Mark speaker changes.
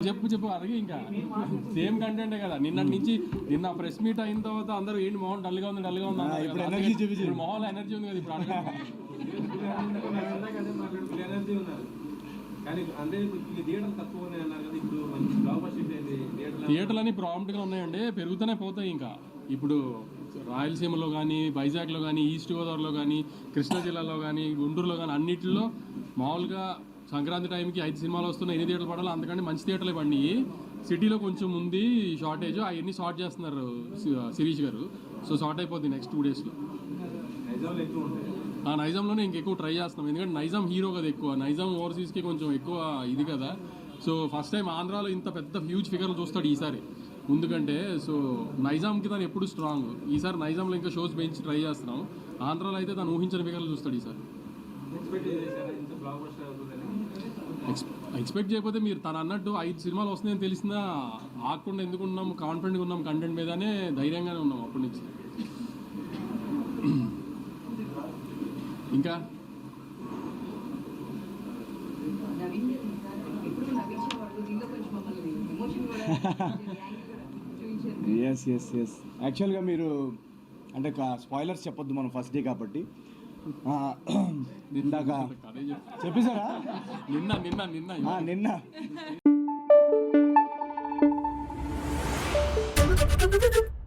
Speaker 1: చెప్పు చెప్పు అడిగి ఇంకా. సేమ్ కంటెంటే కదా. నిన్న నుంచి నిన్న ప్రెస్ మీట్ అయిన తర్వాత అందరూ ఏంటి మొహం డల్గా ఉంది డల్గా ఉంది
Speaker 2: ఇప్పుడు
Speaker 1: అందుకే
Speaker 2: చూపించు.
Speaker 1: మొహంలో ఎనర్జీ ఉంది కదా ఇప్పుడు.
Speaker 3: ఎనర్జీ ఉన్నారు. కానీ అంటే థియేటర్ తక్కువ ఉన్నాయి అన్నారు కదా ఇప్పుడు
Speaker 1: థియేటర్లు గా ఉన్నాయండి. పెరుగుతూనే పోతాయి ఇంకా. ఇప్పుడు రాయలసీమలో కానీ వైజాగ్లో కానీ ఈస్ట్ గోదావరిలో కానీ కృష్ణా జిల్లాలో కానీ గుంటూరులో కానీ అన్నిటిలో మామూలుగా సంక్రాంతి టైంకి ఐదు సినిమాలు వస్తున్నాయి. ఎన్ని థియేటర్లు పడాలి అంతకంటే మంచి థియేటర్లు పడినాయి. సిటీలో కొంచెం ఉంది షార్టేజ్. అవన్నీ షార్ట్ చేస్తున్నారు శిరీష్ గారు. సో షార్ట్ అయిపోద్ది నెక్స్ట్ టూ డేస్లో. ఆ నైజాంలోనే ఇంకెక్కువ ట్రై చేస్తున్నాం. ఎందుకంటే నైజాం హీరో కదా ఎక్కువ. నైజాం ఓవర్సీస్కి కొంచెం ఎక్కువ ఇది కదా. సో ఫస్ట్ టైం ఆంధ్రాలో ఇంత పెద్ద హ్యూజ్ ఫిగర్లు చూస్తాడు ఈసారి. ముందుకంటే సో నైజాంకి తను ఎప్పుడు స్ట్రాంగ్. ఈసారి నైజాంలో ఇంకా షోస్ పెంచి ట్రై చేస్తున్నాం. ఆంధ్రాలో అయితే తను ఊహించిన ఫిగర్లు చూస్తాడు ఈసారి.
Speaker 3: ఎక్స్పెక్ట్
Speaker 1: ఎక్స్ ఎక్స్పెక్ట్ చేయకపోతే మీరు తను అన్నట్టు ఐదు సినిమాలు వస్తున్నాయని తెలిసినా ఆకుండా ఎందుకు ఉన్నాం కాన్ఫిడెంట్గా ఉన్నాం కంటెంట్ మీదనే ధైర్యంగానే ఉన్నాం అప్పటి నుంచి. ఇంకా?
Speaker 2: ఎస్ ఎస్ ఎస్ యాక్చువల్గా మీరు అంటే స్పాయిలర్స్ చెప్పొద్దు మనం ఫస్ట్ డే కాబట్టి. ఇందాక. చెప్పేశారా
Speaker 1: నిన్న నిన్న నిన్న
Speaker 2: నిన్న
Speaker 4: Thank you.